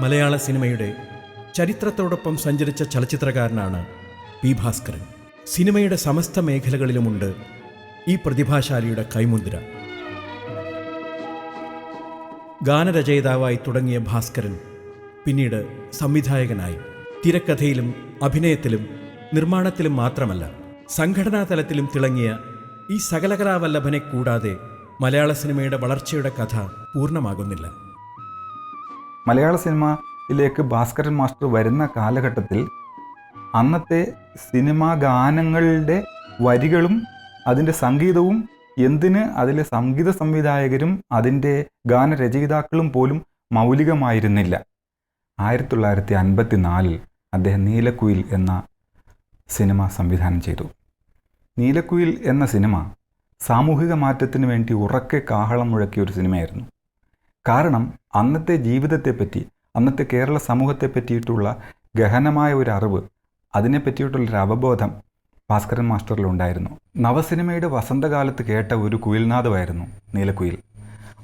മലയാള സിനിമയുടെ ചരിത്രത്തോടൊപ്പം സഞ്ചരിച്ച ചലച്ചിത്രകാരനാണ് പി ഭാസ്കരൻ. സിനിമയുടെ സമസ്ത മേഖലകളിലുമുണ്ട് ഈ പ്രതിഭാശാലിയുടെ കൈമുദ്ര ഗാനരചയിതാവായി തുടങ്ങിയ ഭാസ്കരൻ പിന്നീട് സംവിധായകനായി. തിരക്കഥയിലും അഭിനയത്തിലും നിർമ്മാണത്തിലും മാത്രമല്ല സംഘടനാ തലത്തിലും തിളങ്ങിയ ഈ സകലകലാവല്ലഭനെ കൂടാതെ മലയാള സിനിമയുടെ വളർച്ചയുടെ കഥ പൂർണമാകുന്നില്ല. മലയാള സിനിമയിലേക്ക് ഭാസ്കരൻ മാസ്റ്റർ വരുന്ന കാലഘട്ടത്തിൽ അന്നത്തെ സിനിമാ ഗാനങ്ങളുടെ വരികളും അതിന്റെ സംഗീതവും എന്തിന് അതിലെ സംഗീത സംവിധായകരും അതിന്റെ ഗാനരചയിതാക്കളും പോലും മൗലികമായിരുന്നില്ല. ആയിരത്തി തൊള്ളായിരത്തി അൻപത്തി നാലിൽ അദ്ദേഹം നീലക്കുയിൽ എന്ന സിനിമ സംവിധാനം ചെയ്തു. നീലക്കുയിൽ എന്ന സിനിമ സാമൂഹിക മാറ്റത്തിന് വേണ്ടി ഉറക്കെ കാഹളം മുഴക്കിയ ഒരു സിനിമയായിരുന്നു കാരണം അന്നത്തെ ജീവിതത്തെപ്പറ്റി അന്നത്തെ കേരള സമൂഹത്തെ പറ്റിയിട്ടുള്ള ഗഹനമായ ഒരു അറിവ് അതിനെ പറ്റിയിട്ടുള്ളൊരു അവബോധം ഭാസ്കരൻ മാസ്റ്ററിലുണ്ടായിരുന്നു നവസിനിമയുടെ വസന്തകാലത്ത് കേട്ട ഒരു കുയിൽനാദമായിരുന്നു നീലക്കുയിൽ.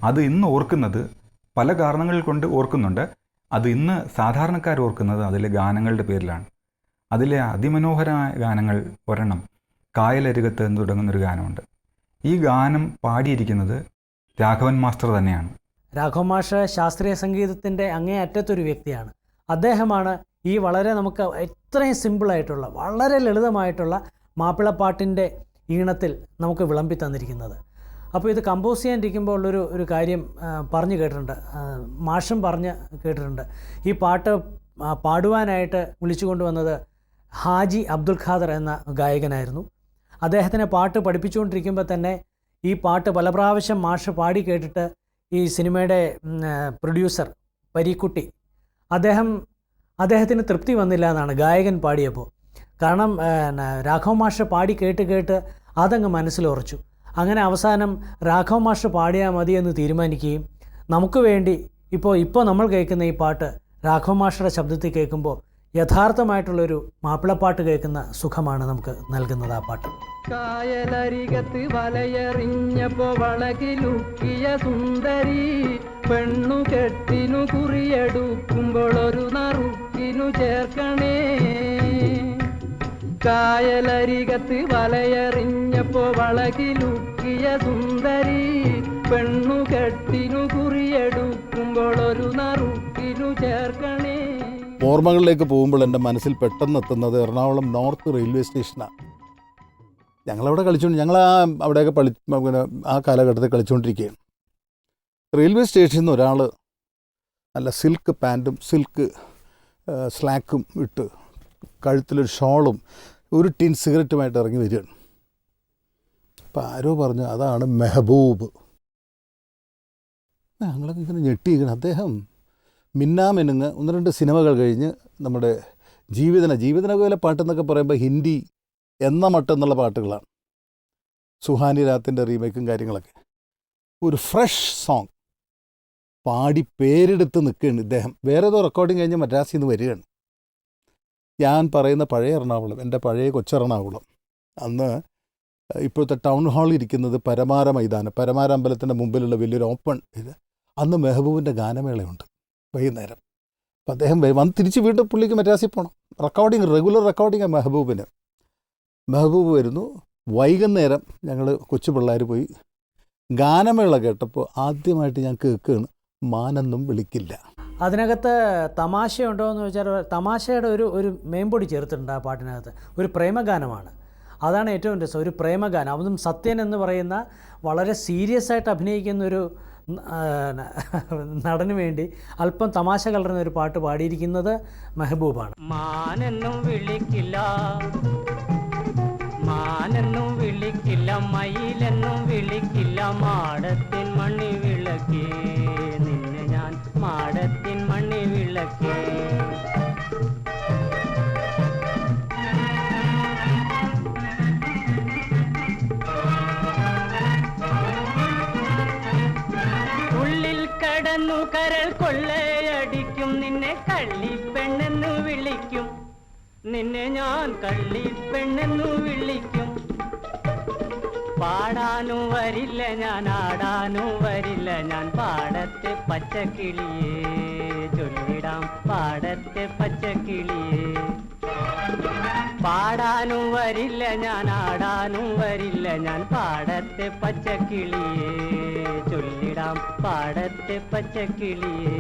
അത് ഇന്ന് ഓർക്കുന്നത് പല കാരണങ്ങൾ കൊണ്ട് ഓർക്കുന്നുണ്ട്. അത് ഇന്ന് സാധാരണക്കാർ ഓർക്കുന്നത് അതിലെ ഗാനങ്ങളുടെ പേരിലാണ്. അതിലെ അതിമനോഹരമായ ഗാനങ്ങൾ ഒരെണ്ണം കായലരുകത്ത് എന്ന് തുടങ്ങുന്നൊരു ഗാനമുണ്ട്. ഈ ഗാനം പാടിയിരിക്കുന്നത് രാഘവൻ മാസ്റ്റർ തന്നെയാണ്. രാഘവ മാഷ് ശാസ്ത്രീയ സംഗീതത്തിന്റെ അങ്ങേയറ്റത്തൊരു വ്യക്തിയാണ്. അദ്ദേഹമാണ് ഈ വളരെ നമുക്ക് ഇത്രയും സിമ്പിളായിട്ടുള്ള വളരെ ലളിതമായിട്ടുള്ള മാപ്പിളപ്പാട്ടിന്റെ ഈണത്തിൽ നമുക്ക് വിളമ്പി തന്നിരിക്കുന്നത്. അപ്പോൾ ഇത് കമ്പോസ് ചെയ്യാനിരിക്കുമ്പോൾ ഉള്ളൊരു ഒരു കാര്യം പറഞ്ഞു കേട്ടിട്ടുണ്ട്. മാഷും പറഞ്ഞ് കേട്ടിട്ടുണ്ട്. ഈ പാട്ട് പാടുവാനായിട്ട് വിളിച്ചു കൊണ്ടുവന്നത് ഹാജി അബ്ദുൽ ഖാദർ എന്ന ഗായകനായിരുന്നു. അദ്ദേഹത്തിനെ പാട്ട് പഠിപ്പിച്ചുകൊണ്ടിരിക്കുമ്പോൾ തന്നെ ഈ പാട്ട് പല പ്രാവശ്യം മാഷ് പാടി കേട്ടിട്ട് ഈ സിനിമയുടെ പ്രൊഡ്യൂസർ പരീക്കുട്ടി. അദ്ദേഹം അദ്ദേഹത്തിന് തൃപ്തി വന്നില്ല എന്നാണ് ഗായകൻ പാടിയപ്പോൾ. കാരണം രാഘവ മാഷ് പാടി കേട്ട് കേട്ട് അതങ്ങ് മനസ്സിലുറച്ചു അങ്ങനെ അവസാനം രാഘവ മാഷ് പാടിയാൽ മതി എന്ന് തീരുമാനിക്കുകയും നമുക്ക് വേണ്ടി ഇപ്പോൾ ഇപ്പോൾ നമ്മൾ കേൾക്കുന്ന ഈ പാട്ട് രാഘവ മാഷയുടെ ശബ്ദത്തിൽ കേൾക്കുമ്പോൾ യഥാർത്ഥമായിട്ടുള്ളൊരു മാപ്പിളപ്പാട്ട് കേൾക്കുന്ന സുഖമാണ് നമുക്ക് നൽകുന്നത് ആ പാട്ട്. കായലരികത്ത് വലയെറിഞ്ഞപ്പോ വളകിലുക്കിയ സുന്ദരി പെണ്ണു കെട്ടിനു കുറിയെടുക്കുമ്പോൾ ഒരു നറുക്കിനു ചേർക്കണേ. കായലരികത്ത് വലയെറിഞ്ഞപ്പോ വളകിലുക്കിയ സുന്ദരി പെണ്ണു കെട്ടിനു കുറിയെടുക്കുമ്പോൾ ഒരു നറുക്കിനു ചേർക്കണേ. ഓർമ്മകളിലേക്ക് പോകുമ്പോൾ എന്റെ മനസ്സിൽ പെട്ടെന്ന് എത്തുന്നത് എറണാകുളം നോർത്ത് റെയിൽവേ സ്റ്റേഷനാണ്. ഞങ്ങളവിടെ കളിച്ചുകൊണ്ട് ഞങ്ങൾ ആ അവിടെയൊക്കെ കളി പിന്നെ ആ കാലഘട്ടത്തിൽ കളിച്ചുകൊണ്ടിരിക്കുകയാണ് റെയിൽവേ സ്റ്റേഷനിൽ നിന്ന് ഒരാൾ നല്ല സിൽക്ക് പാന്റും സിൽക്ക് സ്ലാക്കും ഇട്ട് കഴുത്തിലൊരു ഷോളും ഒരു ടിൻ സിഗരറ്റുമായിട്ട് ഇറങ്ങി വരികയാണ്. അപ്പോൾ ആരോ പറഞ്ഞു അതാണ് മെഹബൂബ്. ഞങ്ങളൊക്കെ ഇങ്ങനെ ഞെട്ടിയിരിക്കണം അദ്ദേഹം മിന്നാമിനുങ്ങ് ഒന്ന് രണ്ട് സിനിമകൾ കഴിഞ്ഞ് നമ്മുടെ ജീവിതന ജീവിതനകോയിലെ പാട്ടെന്നൊക്കെ പറയുമ്പോൾ ഹിന്ദി എന്ന മട്ടെന്നുള്ള പാട്ടുകളാണ്. സുഹാനി രാത്തിന്റെ റീമേക്കും കാര്യങ്ങളൊക്കെ. ഒരു ഫ്രഷ് സോങ്. പാടി പേരെടുത്ത് നിൽക്കുകയാണ് ഇദ്ദേഹം. വേറെ ഏതോ റെക്കോർഡിങ് കഴിഞ്ഞ് മദ്രാസിൽ നിന്ന് വരികയാണ്. ഞാൻ പറയുന്ന പഴയ എറണാകുളം എന്റെ പഴയ കൊച്ചെറണാകുളം. അന്ന് ഇപ്പോഴത്തെ ടൗൺ ഹാളിൽ ഇരിക്കുന്നത് പരമാര മൈതാനം പരമാര അമ്പലത്തിന്റെ മുമ്പിലുള്ള വലിയൊരു ഓപ്പൺ ഇത്. അന്ന് മെഹബൂബിന്റെ ഗാനമേളയുണ്ട്. വൈകുന്നേരം. അപ്പം അദ്ദേഹം വന്ന് തിരിച്ച് വീണ്ടും പുള്ളിക്ക് മദ്രാസിൽ പോകണം റെക്കോർഡിങ് റെഗുലർ റെക്കോർഡിങ് മെഹബൂബിന്. മെഹബൂബ് വരുന്നു. വൈകുന്നേരം ഞങ്ങൾ കൊച്ചു പിള്ളേർ പോയി ഗാനമേള കേട്ടപ്പോൾ ആദ്യമായിട്ട് ഞാൻ കേൾക്കുകയാണ് മാനെന്നും വിളിക്കില്ല. അതിനകത്ത് തമാശയുണ്ടോ എന്ന് ചോദിച്ചാൽ തമാശയുടെ ഒരു ഒരു മേമ്പൊടി ചേർത്തിട്ടുണ്ട് ആ പാട്ടിനകത്ത്. ഒരു പ്രേമഗാനമാണ്. അതാണ് ഏറ്റവും രസം. ഒരു പ്രേമഗാനം. അതും സത്യൻ എന്ന് പറയുന്ന വളരെ സീരിയസ് ആയിട്ട് അഭിനയിക്കുന്ന ഒരു നടന് വേണ്ടി അല്പം തമാശ കലർന്ന ഒരു പാട്ട് പാടിയിരിക്കുന്നത് മെഹബൂബാണ്. മാനെന്നും വിളിക്കില്ല മാനെന്നും വിളിക്കില്ല മയിലെന്നും വിളിക്കില്ല മാടത്തിൻ മണ്ണി വിളക്കേ നിന്നെ ഞാൻ മാടത്തിൻ മണ്ണി വിളക്കേ. കൊന്നു കരൾ കൊള്ളയടിക്കും. നിന്നെ കള്ളി പെണ്ണെന്ന് വിളിക്കും. നിന്നെ ഞാൻ കള്ളി പെണ്ണെന്ന് വിളിക്കും. പാടാനും വരില്ല ഞാൻ ആടാനും വരില്ല ഞാൻ. പാടത്തെ പച്ചക്കിളിയേ ചൊല്ലിടാം പാടത്തെ പച്ചക്കിളിയേ. പാടാനും വരില്ല ഞാൻ ആടാനും വരില്ല. ഞാൻ പാടത്തെ പച്ചക്കിളിയെ ചൊല്ലിടാം പാടത്തെ പച്ചക്കിളിയേ.